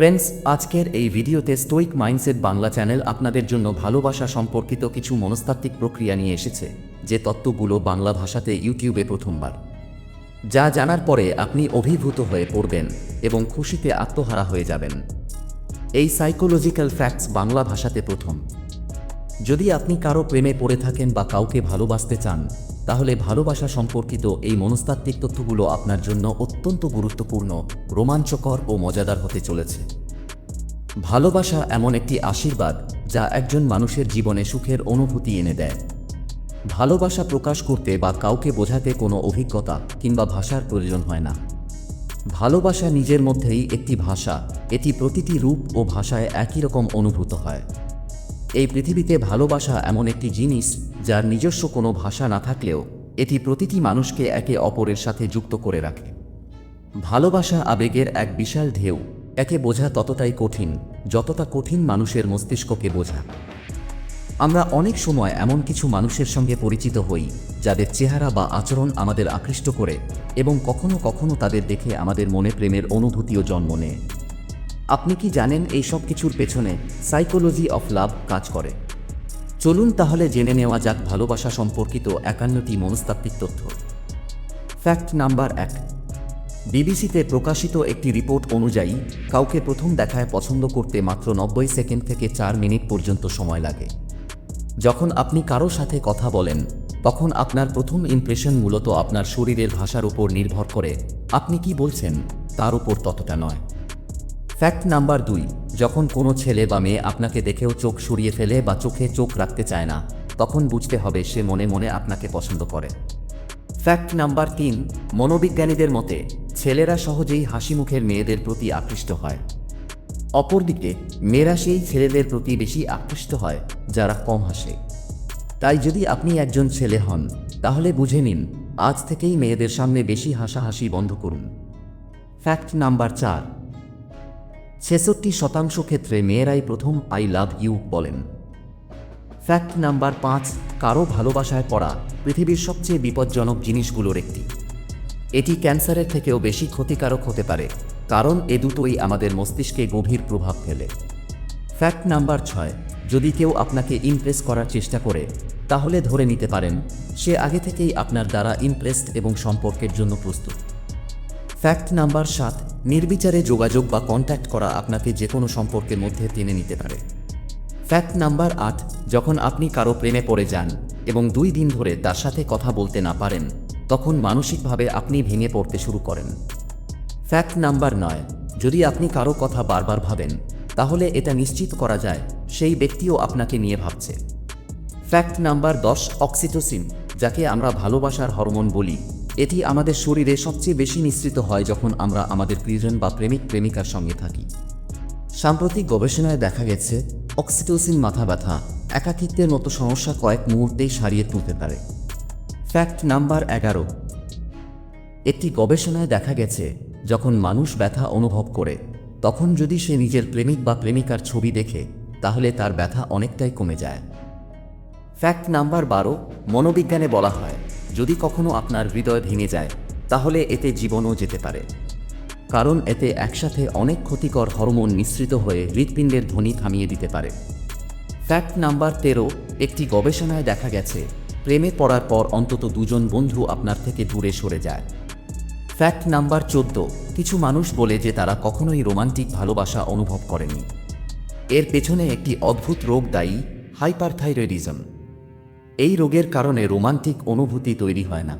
Friends আজকের এই ভিডিওতে স্টোইক মাইন্ডসেট বাংলা চ্যানেল আপনাদের জন্য ভালোবাসা সম্পর্কিত কিছু মনস্তাত্ত্বিক প্রক্রিয়া নিয়ে এসেছে, যে তত্ত্বগুলো বাংলা ভাষাতে ইউটিউবে প্রথমবার। যা জানার পরে আপনি অভিভূত হয়ে পড়বেন এবং খুশিতে আত্মহারা হয়ে যাবেন। এই সাইকোলজিক্যাল ফ্যাক্টস বাংলা ভাষাতে প্রথম। যদি আপনি কারও প্রেমে পড়ে থাকেন বা কাউকে ভালোবাসতে চান তাহলে ভালোবাসা সম্পর্কিত এই মনস্তাত্ত্বিক তথ্যগুলো আপনার জন্য অত্যন্ত গুরুত্বপূর্ণ, রোমাঞ্চকর ও মজাদার হতে চলেছে। ভালোবাসা এমন একটি আশীর্বাদ যা একজন মানুষের জীবনে সুখের অনুভূতি এনে দেয়। ভালোবাসা প্রকাশ করতে বা কাউকে বোঝাতে কোনো অভিজ্ঞতা কিংবা ভাষার প্রয়োজন হয় না। ভালোবাসা নিজের মধ্যেই একটি ভাষা, এটি প্রতিটি রূপ ও ভাষায় একই রকম অনুভূত হয়। এই পৃথিবীতে ভালোবাসা এমন একটি জিনিস যার নিজস্ব কোনো ভাষা না থাকলেও এটি প্রতিটি মানুষকে একে অপরের সাথে যুক্ত করে রাখে। ভালোবাসা আবেগের এক বিশাল ঢেউ, একে বোঝা ততটাই কঠিন যতটা কঠিন মানুষের মস্তিষ্ককে বোঝা। আমরা অনেক সময় এমন কিছু মানুষের সঙ্গে পরিচিত হই, যাদের চেহারা বা আচরণ আমাদের আকৃষ্ট করে এবং কখনো কখনো তাদের দেখে আমাদের মনে প্রেমের অনুভূতিও জন্ম নেয়। আপনি কি জানেন এই সব কিছুর পেছনে সাইকোলজি অফ লাভ কাজ করে? চলুন তাহলে জেনে নেওয়া যাক ভালোবাসা সম্পর্কিত একান্নটি মনস্তাত্ত্বিক তথ্য। ফ্যাক্ট নাম্বার এক। বিবিসিতে প্রকাশিত একটি রিপোর্ট অনুযায়ী, কাউকে প্রথম দেখায় পছন্দ করতে মাত্র নব্বই সেকেন্ড থেকে চার মিনিট পর্যন্ত সময় লাগে। যখন আপনি কারও সাথে কথা বলেন, তখন আপনার প্রথম ইমপ্রেশন মূলত আপনার শরীরের ভাষার উপর নির্ভর করে আপনি কি বলছেন, তার উপর ততটা নয়। ফ্যাক্ট নাম্বার দুই, যখন কোনো ছেলে বা মেয়ে আপনাকে দেখেও চোখ সরিয়ে ফেলে বা চোখে চোখ রাখতে চায় না, তখন বুঝতে হবে সে মনে মনে আপনাকে পছন্দ করে। ফ্যাক্ট নাম্বার তিন, মনোবিজ্ঞানীদের মতে, ছেলেরা সহজেই হাসি মুখের মেয়েদের প্রতি আকৃষ্ট হয়। অপরদিকে, মেয়েরা সেই ছেলেদের প্রতি বেশি আকৃষ্ট হয়, যারা কম হাসে। তাই যদি আপনি একজন ছেলে হন, তাহলে বুঝে নিন, আজ থেকেই মেয়েদের সামনে বেশি হাসাহাসি বন্ধ করুন। ফ্যাক্ট নাম্বার চার ছেষট্টি শতাংশ ক্ষেত্রে মেয়েরাই প্রথম আই লাভ ইউ বলেন। ফ্যাক্ট নাম্বার পাঁচ, কারও ভালোবাসায় পড়া পৃথিবীর সবচেয়ে বিপজ্জনক জিনিসগুলোর একটি। এটি ক্যান্সারের থেকেও বেশি ক্ষতিকারক হতে পারে, কারণ এ দুটোই আমাদের মস্তিষ্কে গভীর প্রভাব ফেলে। ফ্যাক্ট নাম্বার ছয়, যদি কেউ আপনাকে ইমপ্রেস করার চেষ্টা করে, তাহলে ধরে নিতে পারেন, সে আগে থেকেই আপনার দ্বারা ইমপ্রেসড এবং সম্পর্কের জন্য প্রস্তুত। ফ্যাক্ট নাম্বার সাত, নির্বিচারে যোগাযোগ বা কন্ট্যাক্ট করা আপনাকে যে কোনো সম্পর্কের মধ্যে টেনে নিতে পারে। ফ্যাক্ট নাম্বার আট, যখন আপনি কারও প্রেমে পড়ে যান এবং দুই দিন ধরে তার সাথে কথা বলতে না পারেন, তখন মানসিকভাবে আপনি ভেঙে পড়তে শুরু করেন। ফ্যাক্ট নাম্বার নয়, যদি আপনি কারও কথা বারবার ভাবেন, তাহলে এটা নিশ্চিত করা যায় সেই ব্যক্তিও আপনাকে নিয়ে ভাবছে। ফ্যাক্ট নাম্বার দশ, অক্সিটোসিন, যাকে আমরা ভালোবাসার হরমোন বলি। এটি আমাদের শরীরে সবচেয়ে বেশি নিঃসৃত হয় যখন আমরা আমাদের প্রিয়জন বা প্রেমিক, প্রেমিকার সঙ্গে থাকি। সাম্প্রতিক গবেষণায় দেখা গেছে, অক্সিটোসিন মাথা ব্যথা একাকিত্বের মতো সমস্যা কয়েক মুহূর্তেই সারিয়ে তুলতে পারে। ফ্যাক্ট নাম্বার এগারো। একটি গবেষণায় দেখা গেছে, যখন মানুষ ব্যথা অনুভব করে, তখন যদি সে নিজের প্রেমিক বা প্রেমিকার ছবি দেখে, তাহলে তার ব্যথা অনেকটাই কমে যায়। ফ্যাক্ট নাম্বার বারো, মনোবিজ্ঞানে বলা হয়। যদি কখনো আপনার হৃদয় ভেঙে যায়, তাহলে এতে জীবনও যেতে পারে। কারণ এতে একসাথে অনেক ক্ষতিকর হরমোন মিশ্রিত হয়ে হৃৎপিণ্ডের ধ্বনি থামিয়ে দিতে পারে। ফ্যাক্ট নাম্বার তেরো, একটি গবেষণায় দেখা গেছে, প্রেমে পড়ার পর অন্তত দুজন বন্ধু আপনার থেকে দূরে সরে যায়। ফ্যাক্ট নাম্বার চোদ্দ, কিছু মানুষ বলে যে তারা কখনোই রোমান্টিক ভালোবাসা অনুভব করেনি। এর পেছনে একটি অদ্ভুত রোগ দায়ী, হাইপারথাইরয়েডিজম। এই রোগের কারণে রোমান্টিক অনুভূতি তৈরি হয় না।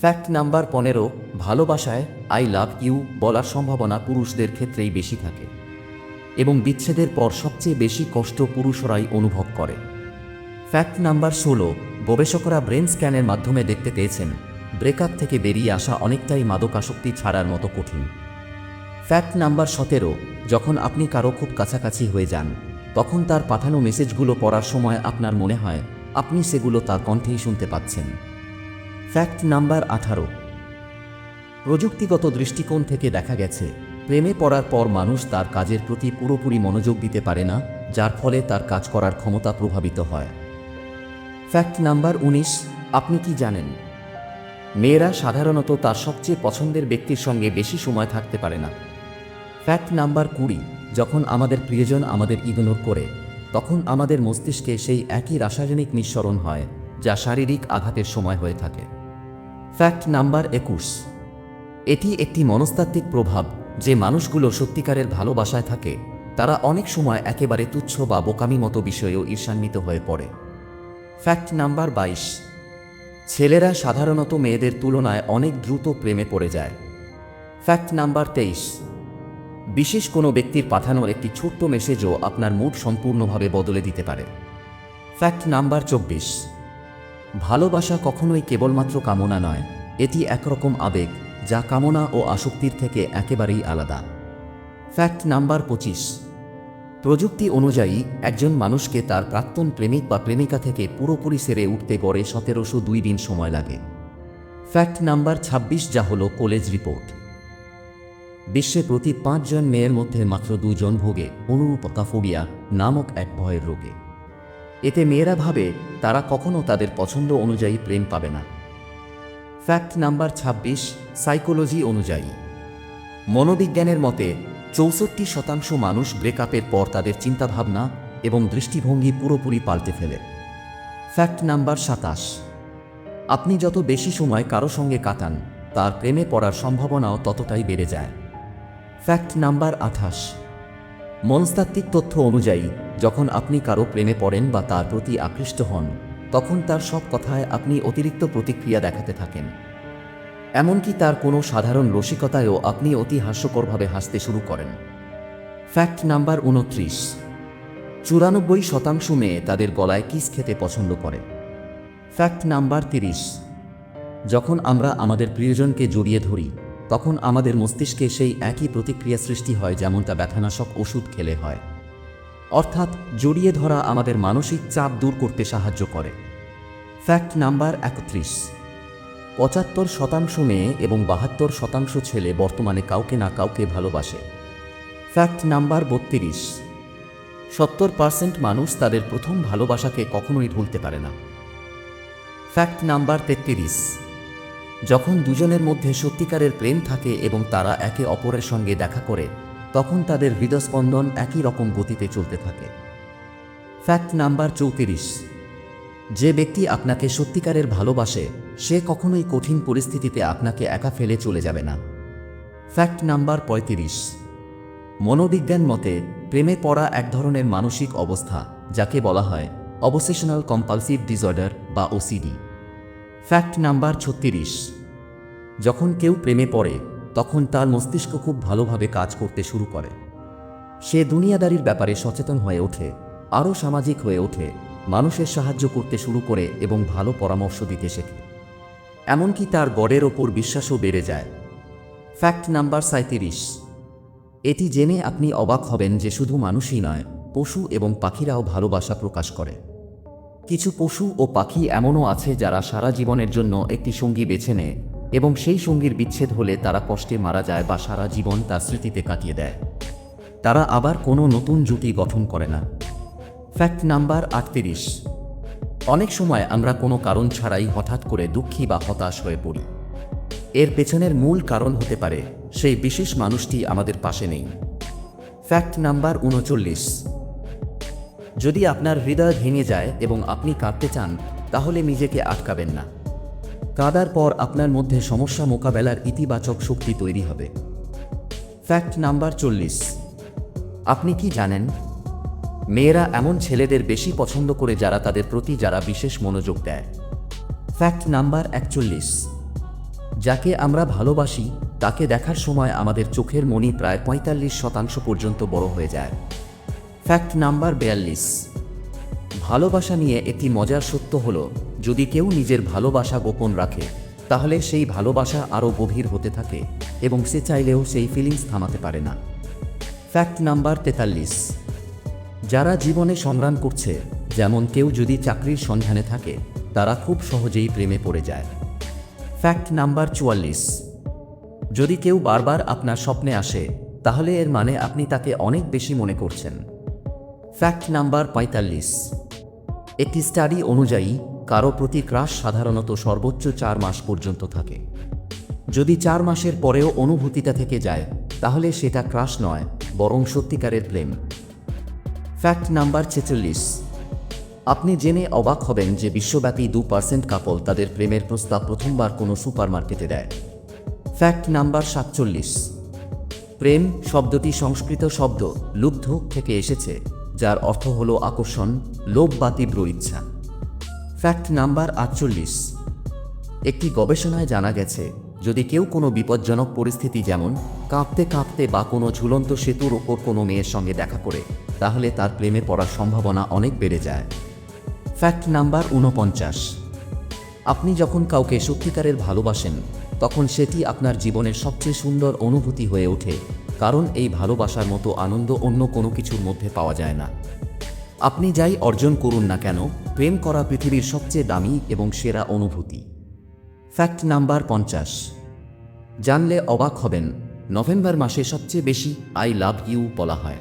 ফ্যাক্ট নাম্বার পনেরো, ভালোবাসায় আই লাভ ইউ বলার সম্ভাবনা পুরুষদের ক্ষেত্রেই বেশি থাকে এবং বিচ্ছেদের পর সবচেয়ে বেশি কষ্ট পুরুষরাই অনুভব করে। ফ্যাক্ট নাম্বার ষোলো, গবেষকরা ব্রেন স্ক্যানের মাধ্যমে দেখতে পেয়েছেন, ব্রেকআপ থেকে বেরিয়ে আসা অনেকটাই মাদকাসক্তি ছাড়ার মতো কঠিন। ফ্যাক্ট নাম্বার সতেরো, যখন আপনি কারও খুব কাছাকাছি হয়ে যান, তখন তার পাঠানো মেসেজগুলো পড়ার সময় আপনার মনে হয় আপনি সেগুলো তার কণ্ঠেই শুনতে পাচ্ছেন। ফ্যাক্ট নাম্বার আঠারো। প্রযুক্তিগত দৃষ্টিকোণ থেকে দেখা গেছে, প্রেমে পড়ার পর মানুষ তার কাজের প্রতি পুরোপুরি মনোযোগ দিতে পারে না, যার ফলে তার কাজ করার ক্ষমতা প্রভাবিত হয়। ফ্যাক্ট নাম্বার উনিশ, আপনি কি জানেন? মেয়েরা সাধারণত তার সবচেয়ে পছন্দের ব্যক্তির সঙ্গে বেশি সময় থাকতে পারে না। ফ্যাক্ট নাম্বার কুড়ি, যখন আমাদের প্রিয়জন আমাদের ইগনোর করে তখন আমাদের মস্তিষ্কে সেই একই রাসায়নিক নিঃসরণ হয়, যা শারীরিক আঘাতের সময় হয়ে থাকে। ফ্যাক্ট নাম্বার একুশ। এটি একটি মনস্তাত্ত্বিক প্রভাব যে মানুষগুলো সত্যিকারের ভালোবাসায় থাকে। তারা অনেক সময় একেবারে তুচ্ছ বা বোকামি মতো বিষয়েও ঈর্ষান্বিত হয়ে পড়ে। ফ্যাক্ট নাম্বার বাইশ। ছেলেরা সাধারণত মেয়েদের তুলনায় অনেক দ্রুত প্রেমে পড়ে যায়। ফ্যাক্ট নাম্বার তেইশ। বিশেষ কোনো ব্যক্তির পাঠানো একটি ছোট্ট মেসেজও আপনার মুড সম্পূর্ণভাবে বদলে দিতে পারে। ফ্যাক্ট নাম্বার চব্বিশ। ভালোবাসা কখনোই কেবলমাত্র কামনা নয়, এটি একরকম আবেগ যা কামনা ও আসক্তির থেকে একেবারেই আলাদা। ফ্যাক্ট নাম্বার পঁচিশ। প্রযুক্তি অনুযায়ী, একজন মানুষকে তার প্রাক্তন প্রেমিক বা প্রেমিকা থেকে পুরোপুরি সেরে উঠতে গড়ে সতেরোশো দুই দিন সময় লাগে। ফ্যাক্ট নাম্বার ২৬ যা হলো কলেজ রিপোর্ট। বিশ্বে প্রতি পাঁচজন মেয়ের মধ্যে মাত্র দুজন ভোগে অনুরূপতাফোবিয়া নামক এক ভয়ের রোগে। এতে মেয়েরা ভাবে, তারা কখনো তাদের পছন্দ অনুযায়ী প্রেম পাবে না। ফ্যাক্ট নাম্বার ২৬ সাইকোলজি অনুযায়ী। মনোবিজ্ঞানের মতে, চৌষট্টি শতাংশ মানুষ ব্রেকআপের পর তাদের চিন্তাভাবনা এবং দৃষ্টিভঙ্গি পুরোপুরি পাল্টে ফেলে। ফ্যাক্ট নাম্বার সাতাশ, আপনি যত বেশি সময় কারও সঙ্গে কাটান, তার প্রেমে পড়ার সম্ভাবনাও ততটাই বেড়ে যায়। ফ্যাক্ট নাম্বার আঠাশ। মনস্তাত্ত্বিক তথ্য অনুযায়ী, যখন আপনি কারও প্রেমে পড়েন বা তার প্রতি আকৃষ্ট হন, তখন তার সব কথায় আপনি অতিরিক্ত প্রতিক্রিয়া দেখাতে থাকেন। এমনকি তার কোনো সাধারণ রসিকতায়ও আপনি অতি হাস্যকরভাবে হাসতে শুরু করেন। ফ্যাক্ট নাম্বার উনত্রিশ। চুরানব্বই শতাংশ মেয়ে তাদের গলায় কিস খেতে পছন্দ করে। ফ্যাক্ট নাম্বার তিরিশ। যখন আমরা আমাদের প্রিয়জনকে জড়িয়ে ধরি তখন আমাদের মস্তিষ্কে সেই একই প্রতিক্রিয়া সৃষ্টি হয় যেমনটা ব্যথানাশক ওষুধ খেলে হয়। অর্থাৎ জড়িয়ে ধরা আমাদের মানসিক চাপ দূর করতে সাহায্য করে। ফ্যাক্ট নাম্বার একত্রিশ। পঁচাত্তর শতাংশ মেয়ে এবং বাহাত্তর শতাংশ ছেলে বর্তমানে কাউকে না কাউকে ভালোবাসে। ফ্যাক্ট নাম্বার বত্রিশ। সত্তর পার্সেন্ট মানুষ তাদের প্রথম ভালোবাসাকে কখনোই ভুলতে পারে না। ফ্যাক্ট নাম্বার তেত্রিশ। যখন দুজনের মধ্যে সত্যিকারের প্রেম থাকে এবং তারা একে অপরের সঙ্গে দেখা করে, তখন তাদের হৃদস্পন্দন একই রকম গতিতে চলতে থাকে। ফ্যাক্ট নাম্বার চৌত্রিশ। যে ব্যক্তি আপনাকে সত্যিকারের ভালোবাসে, সে কখনোই কঠিন পরিস্থিতিতে আপনাকে একা ফেলে চলে যাবে না। ফ্যাক্ট নাম্বার পঁয়ত্রিশ। মনোবিজ্ঞান মতে, প্রেমে পড়া এক ধরনের মানসিক অবস্থা, যাকে বলা হয় অবসেশনাল কম্পালসিভ ডিসঅর্ডার বা ওসিডি ফ্যাক্ট নাম্বার ছত্রিশ। যখন কেউ প্রেমে পড়ে, তখন তার মস্তিষ্ক খুব ভালোভাবে কাজ করতে শুরু করে। সে দুনিয়াদারির ব্যাপারে সচেতন হয়ে ওঠে, আরও সামাজিক হয়ে ওঠে, মানুষের সাহায্য করতে শুরু করে এবং ভালো পরামর্শ দিতে শেখে। এমনকি তার গড়ের ওপর বিশ্বাসও বেড়ে যায়। ফ্যাক্ট নাম্বার সাঁত্রিশ এটি জেনে আপনি অবাক হবেন যে শুধু মানুষই নয়, পশু এবং পাখিরাও ভালোবাসা প্রকাশ করে। কিছু পশু ও পাখি এমনও আছে যারা সারা জীবনের জন্য একটি সঙ্গী বেছে নেয় এবং সেই সঙ্গীর বিচ্ছেদ হলে তারা কষ্টে মারা যায় বা সারা জীবন তার স্মৃতিতে কাটিয়ে দেয়। তারা আবার কোনো নতুন জুটি গঠন করে না। ফ্যাক্ট নাম্বার আটত্রিশ। অনেক সময় আমরা কোনো কারণ ছাড়াই হঠাৎ করে দুঃখী বা হতাশ হয়ে পড়ি। এর পেছনের মূল কারণ হতে পারে, সেই বিশেষ মানুষটি আমাদের পাশে নেই। ফ্যাক্ট নাম্বার উনচল্লিশ। যদি আপনার হৃদয় ভেঙে যায় এবং আপনি কাঁদতে চান, তাহলে নিজেকে আটকাবেন না। কাঁদার পর আপনার মধ্যে সমস্যা মোকাবেলার ইতিবাচক শক্তি তৈরি হবে। ফ্যাক্ট নাম্বার চল্লিশ। আপনি কি জানেন? মেয়েরা এমন ছেলেদের বেশি পছন্দ করে যারা তাদের প্রতি যারা বিশেষ মনোযোগ দেয়। ফ্যাক্ট নাম্বার একচল্লিশ। যাকে আমরা ভালোবাসি, তাকে দেখার সময় আমাদের চোখের মনি প্রায় পঁয়তাল্লিশ শতাংশ পর্যন্ত বড় হয়ে যায়। ফ্যাক্ট নাম্বার বিয়াল্লিশ। ভালোবাসা নিয়ে একটি মজার সত্য হল, যদি কেউ নিজের ভালোবাসা গোপন রাখে, তাহলে সেই ভালোবাসা আরও গভীর হতে থাকে এবং সে চাইলেও সেই ফিলিংস থামাতে পারে না। ফ্যাক্ট নাম্বার তেতাল্লিশ। যারা জীবনে সংগ্রাম করছে, যেমন কেউ যদি চাকরির সন্ধানে থাকে, তারা খুব সহজেই প্রেমে পড়ে যায়। ফ্যাক্ট নাম্বার চুয়াল্লিশ। যদি কেউ বারবার আপনার স্বপ্নে আসে, তাহলে এর মানে আপনি তাকে অনেক বেশি মনে করছেন। ফ্যাক্ট নাম্বার পঁয়তাল্লিশ। একটি স্টাডি অনুযায়ী, কারও প্রতি ক্রাশ সাধারণত সর্বোচ্চ চার মাস পর্যন্ত থাকে। যদি চার মাসের পরেও অনুভূতিটা থেকে যায়, তাহলে সেটা ক্রাশ নয়, বরং সত্যিকারের প্রেম। ফ্যাক্ট নাম্বার ছেচল্লিশ। আপনি জেনে অবাক হবেন যে বিশ্বব্যাপী দু পার্সেন্ট কাপল তাদের প্রেমের প্রস্তাব প্রথমবার কোনো সুপারমার্কেটে দেয়। ফ্যাক্ট নাম্বার সাতচল্লিশ। প্রেম শব্দটি সংস্কৃত শব্দ, লুব্ধ থেকে এসেছে। যার অর্থ হল আকর্ষণ, লোভ বা তীব্র ইচ্ছা। ফ্যাক্ট নাম্বার আটচল্লিশ। একটি গবেষণায় জানা গেছে, যদি কেউ কোনো বিপজ্জনক পরিস্থিতি যেমন কাঁপতে কাঁপতে বা কোনো ঝুলন্ত সেতুর ওপর কোনো মেয়ের সঙ্গে দেখা করে, তাহলে তার প্রেমে পড়ার সম্ভাবনা অনেক বেড়ে যায়। ফ্যাক্ট নাম্বার ঊনপঞ্চাশ। আপনি যখন কাউকে সত্যিকারের ভালোবাসেন, তখন সেটি আপনার জীবনের সবচেয়ে সুন্দর অনুভূতি হয়ে ওঠে। কারণ এই ভালোবাসার মতো আনন্দ অন্য কোনো কিছুর মধ্যে পাওয়া যায় না। আপনি যাই অর্জন করুন না কেন, প্রেম করা পৃথিবীর সবচেয়ে দামি এবং সেরা অনুভূতি। ফ্যাক্ট নাম্বার পঞ্চাশ। জানলে অবাক হবেন, নভেম্বর মাসে সবচেয়ে বেশি আই লাভ ইউ বলা হয়।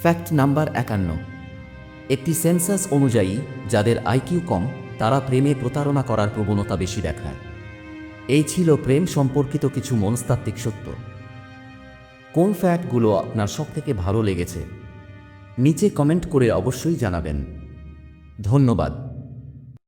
ফ্যাক্ট নাম্বার একান্ন। একটি সেন্সাস অনুযায়ী, যাদের আইকিউ কম, তারা প্রেমে প্রতারণা করার প্রবণতা বেশি দেখায়। এই ছিল প্রেম সম্পর্কিত কিছু মনস্তাত্ত্বিক সত্য। কোন ফ্যাটগুলো আপনার সব থেকে ভালো লেগেছে? নিচে কমেন্ট করে অবশ্যই জানাবেন। ধন্যবাদ।